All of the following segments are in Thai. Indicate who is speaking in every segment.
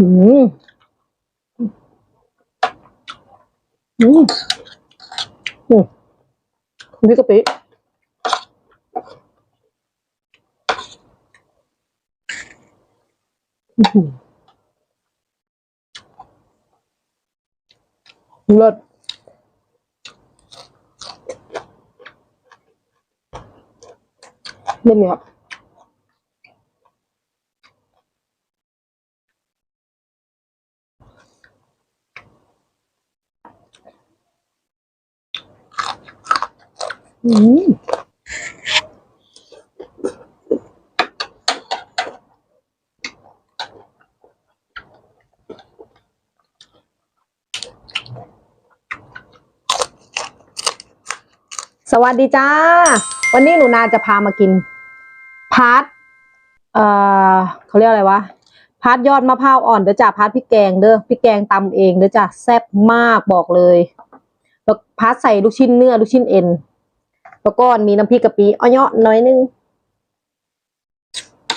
Speaker 1: อืมอืมอืมนี่กะปิอื้อหือเลิศเล่นเนี่ยครับ อืมสวัสดีจ้า วันนี้หนูนาจะพามากิน พาร์ทเอ่อเขาเรียกอะไรวะ พาร์ทยอดมะพร้าวอ่อนเด้อจ้าพาร์ทพริกแกงเด้อพริกแกงตำเองเด้อจ้าแซ่บมากบอกเลย แล้วพาร์ทใส่ลูกชิ้นเนื้อลูกชิ้นเอ็น แล้วก็มีน้ำพริกกะปิอ้อยเนาะน้อยนึง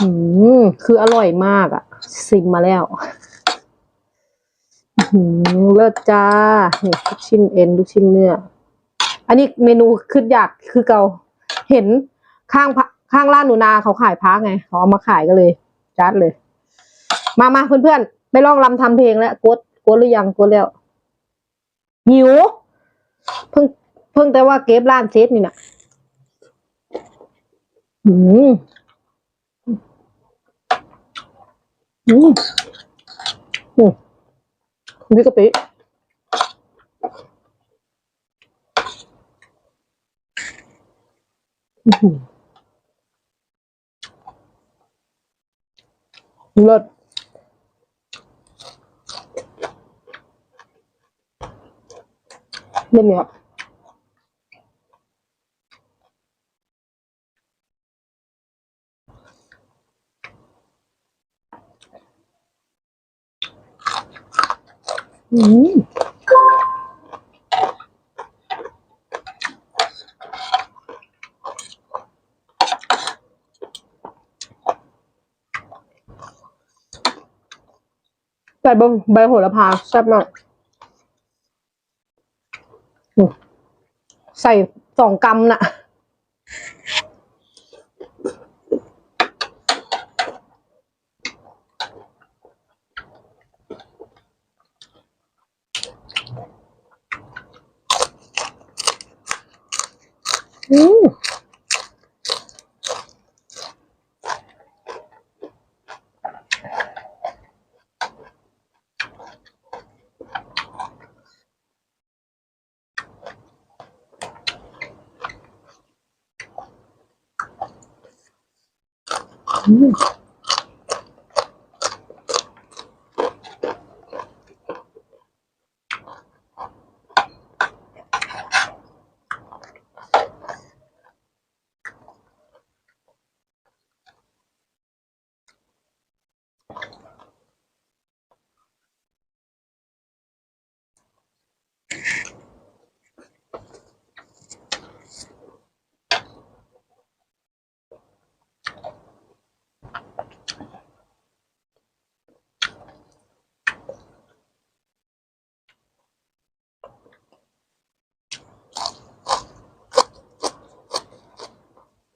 Speaker 1: อืมคืออร่อยมากอะซิมมาแล้วอื้อหือเลิศจ้านี่ลูกชิ้นเอ็นลูกชิ้นเนื้ออันนี้เมนูขึ้นอยากคือเกาเห็นข้างข้างร้านหนูนาเขาขายพักไงเขาเอามาขายก็เลยจัดเลย มามาเพื่อนๆไปลองรำทำเพลงแล้วกดกดหรือยังกดแล้วหิวเพิ่งเพิ่งแต่ว่าเก็บร้านเซตนี่นะ อืมอืมอืมนี่กะปิเลิศเล่นเนี่ยครับ อืม ใส่ใบใบโหระพาแซ่บมาก ใส่สองกำน่ะ อืม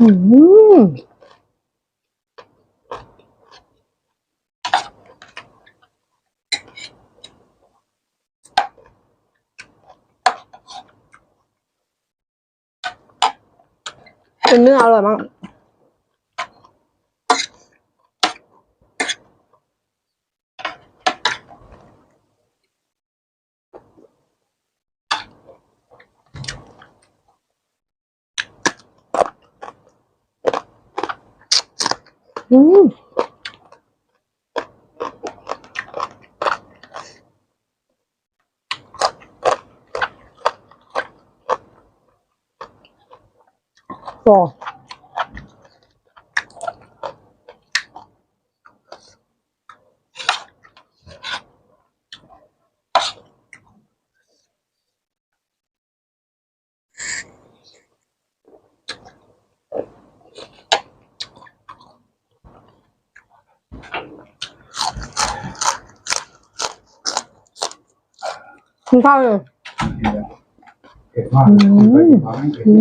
Speaker 1: อืมเป็นเนื้ออร่อยมาก อืม ต่อคุณข้าวเลย
Speaker 2: เผ็ดมาก
Speaker 1: ม
Speaker 2: เกินมาไม่เผื่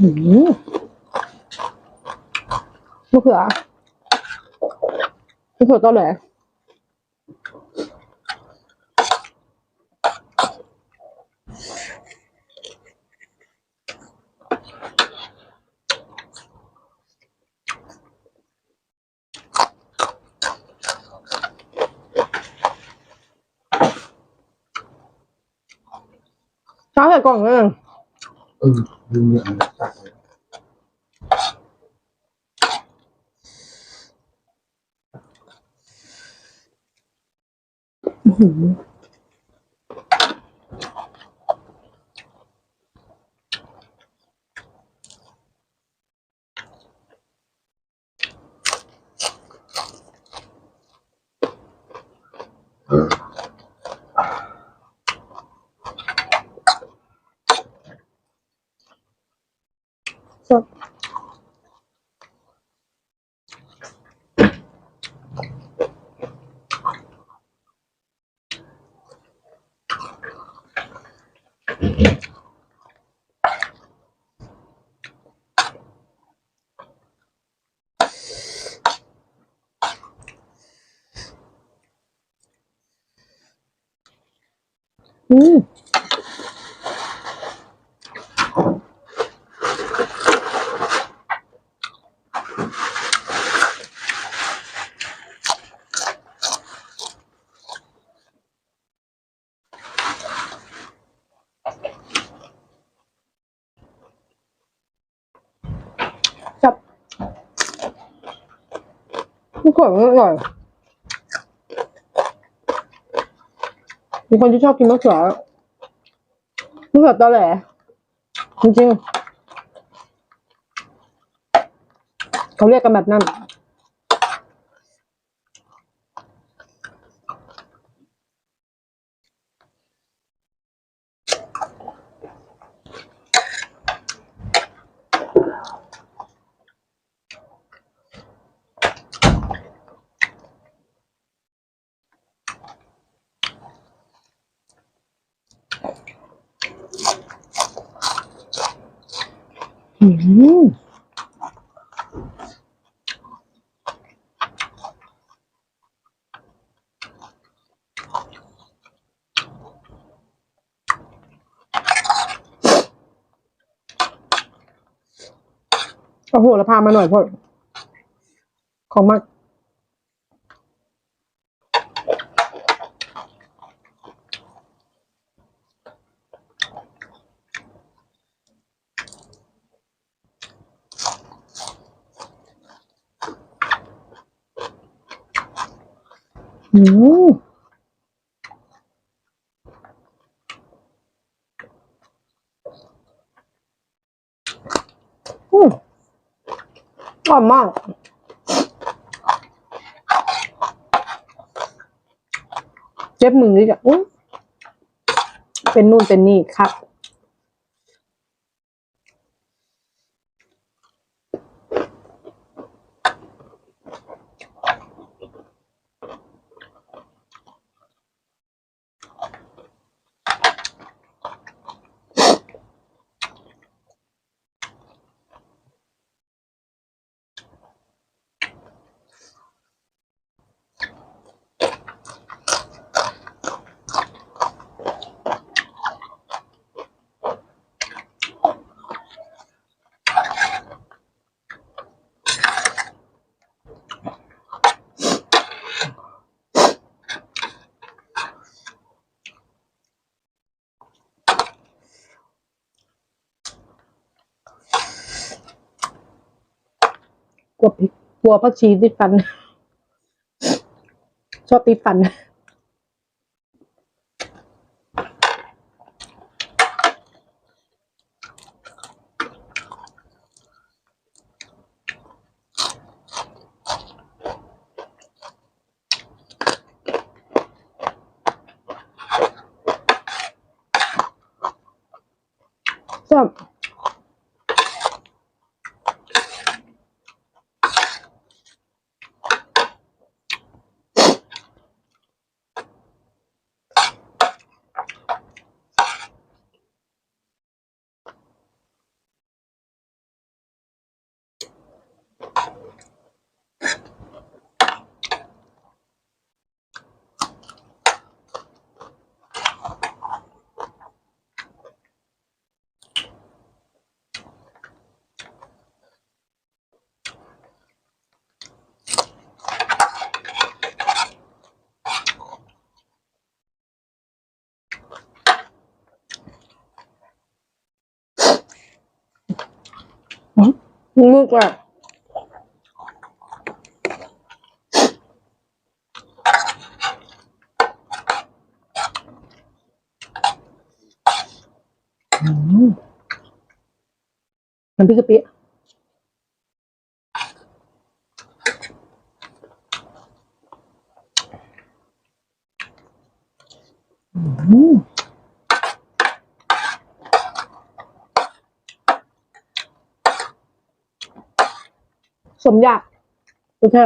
Speaker 1: อืม
Speaker 2: มะ
Speaker 1: เขือมะเขือตอแหลช้าใส่กล่องเลย
Speaker 2: เออลืมเนี่ ยมันตัดเลย
Speaker 1: อืมจับมะ เขือมันอร่อยมีคนที่ชอบกินมะเขือมะเขือตอแหลจริงๆเขาเรียกกันแบบนั้น อืมเอาโหระพามาหน่อยพ่อของมาก อืมอืมอร่อยมากเจ็บมือดิจ้ะอื้อเป็นนู่นเป็นนี่ครับ ก ลัวพริกกลัวผักชีติดฟัน ชอบติดฟัน ชอบ มึกอะอืมน้ำพริกกะปิอืม สมอยากโอเค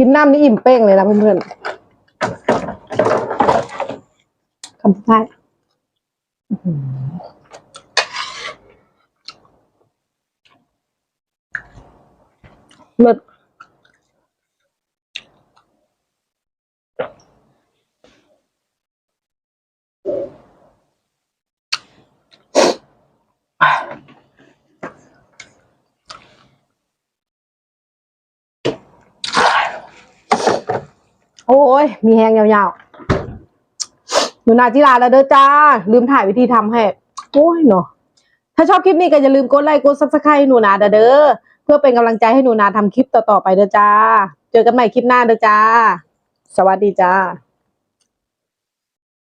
Speaker 1: กินน้ำนี่อิ่มเป้งเลยนะเพื่อนๆคำสุดท้ายเลิศ โอ้ย มีแหงยาวๆ หนูนาจิราแล้วเด้อจ้า ลืมถ่ายวิธีทำให้ โอ้ยเนาะ ถ้าชอบคลิปนี้ก็อย่าลืมกดไลค์ กดซับสไครต์หนูนาเด้อ เพื่อเป็นกำลังใจให้หนูนาทำคลิปต่อๆไปเด้อจ้า เจอกันใหม่คลิปหน้าเด้อจ้า สวัสดีจ้า